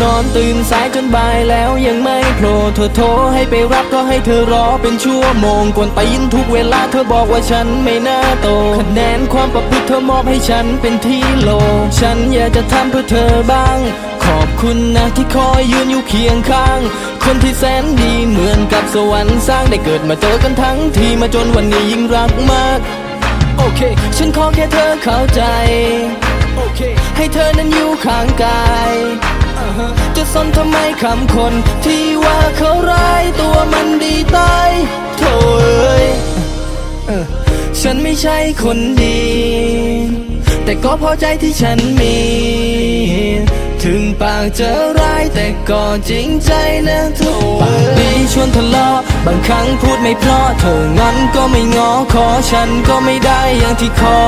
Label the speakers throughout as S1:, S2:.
S1: นอนตื่นสายจนบ่ายแล้วยังไม่โผล่เธอโทรให้ไปรับก็ให้เธอรอเป็นชั่วโมงกวนตีนทุกเวลาเธอบอกว่าฉันไม่น่าโตคะแนนความประพฤติเธอมอบให้ฉันเป็นที่โล ฉันอยากจะทำเพื่อเธอบ้าง ขอบคุณนะที่คอยยืนอยู่เคียงข้าง คนที่แสนดีเหมือนกับสวรรค์สร้างได้เกิดมาเจอกันทั้งทีมาจนวันนี้ยิ่งรักมาก โอเค ฉันขอแค่เธอเข้าใจ โอเค ให้เธอนั้นอยู่ข้างกาย จะสนทำไมคำคนที่ว่าเขาร้ายตัวมันดีตายโถ่เอ้ยฉันไม่ใช่คนดี แต่ก็พอใจที่ฉันมี ถึงปากจะร้ายแต่ก็จริงใจนะโถ่ปากดีชวนทะเลาะบางครั้งพูดไม่เพราะเธองอนก็ไม่งอขอฉันก็ไม่ได้อย่างที่ขอ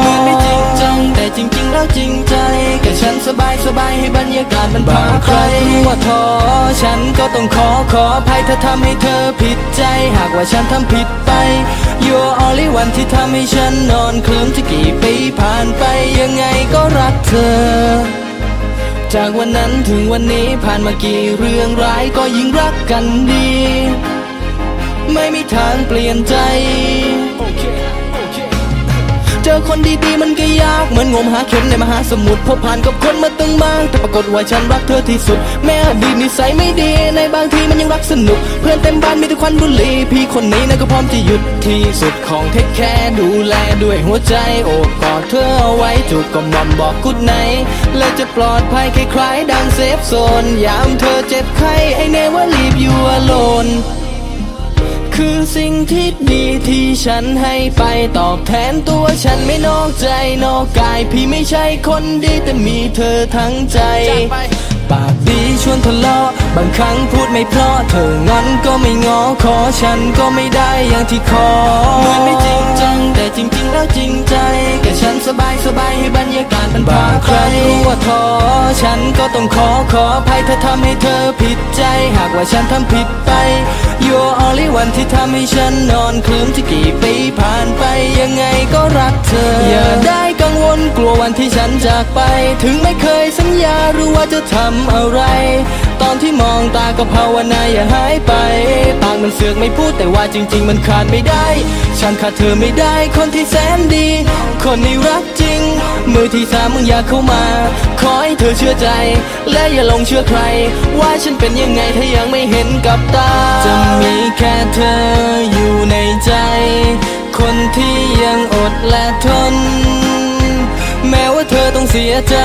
S1: เหมือนไม่จริงจังแต่จริง ๆ แล้วจริงใจแค่ฉันสบายสบายให้บรรยากาศมันผ่านใครว่าท้อฉันก็ต้องขอขออภัยถ้าทำให้เธอผิดใจ หากว่าฉันทำผิดไป You're only one ที่ทำให้ฉันนอนเคลิ้มจะกี่ปีผ่านไปยังไงก็รักเธอ จากวันนั้นถึงวันนี้ผ่านมากี่เรื่องร้ายก็ยิ่งรักกันดี ไม่มีทางเปลี่ยนใจ เจอคนดีๆมันก็ยากเหมือนงมหาเข็มในมหาสมุทรพบผ่านกับคนมาตึงมากแต่ปรากฏว่าฉันรักเธอที่สุด แม้อดีตนิสัยไม่ดี ในบางทีมันยังรักสนุก เพื่อนเต็มบ้านมีแต่ควันบุหรี่พี่คนนี้นะก็พร้อมจะหยุดที่สุดของเทคแคร์ดูแลด้วยหัวใจโอบกอดเธอเอาไว้ จูบก็มอมบอกกุดไนและจะปลอดภัยคล้ายๆดังเซฟโซน ยามเธอเจ็บไข้ไอเนว่าลีบอยู่อโลนคือสิ่งที่ดีที่ฉันให้ไปตอบแทนตัวฉันไม่นอกใจนอกกาย พี่ไม่ใช่คนดีแต่มีเธอทั้งใจ ปากดีชวนทะเลาะบางครั้งพูดไม่เพราะเธองอนก็ไม่งอขอฉันก็ไม่ได้อย่างที่ขอเหมือนไม่จริงจังแต่จริง ๆ แล้วจริงใจแค่ฉันสบายสบายให้บรรยากาศมันผ่าใครรู้ว่าท้อฉันก็ต้องขอขออภัยถ้าทำให้เธอผิดใจ หากว่าฉันทำผิดไป You're only one ที่ทำให้ฉันนอนคลิ้มจะกี่ปีผ่านไปยังไงก็รักเธออย่าได้ กลัววันที่ฉันจากไป ถึงไม่เคยสัญญาหรือว่าจะทำอะไร ตอนที่มองตาก็ภาวนาอย่าหายไปปากมันเสือกไม่พูดแต่ว่าจริง ๆ มันขาดไม่ได้ ฉันขาดเธอไม่ได้คนที่แสนดี คนนี้รักจริง มือที่สามมึงอยากเข้ามา ขอให้เธอเชื่อใจ และอย่าหลงเชื่อใคร ว่าฉันเป็นยังไงถ้ายังไม่เห็นกับตา จะมีแค่เธออยู่ในใจ คนที่ยังอดและทน เสียใจ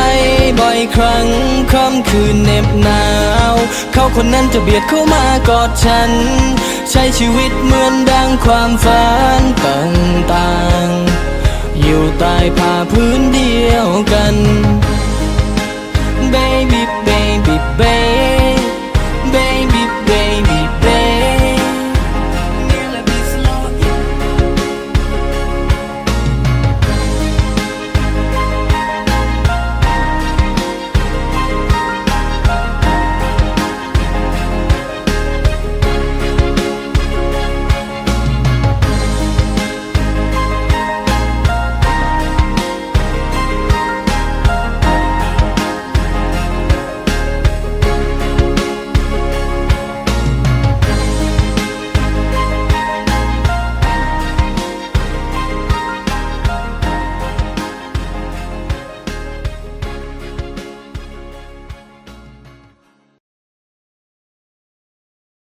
S1: บ่อยครั้งค่ำคืนเหน็บหนาว เขาคนนั้นจะเบียดเข้ามากอดฉัน ใช้ชีวิตเหมือนดังความฝันต่างๆ อยู่ใต้ผ้าพื้นเดียวกัน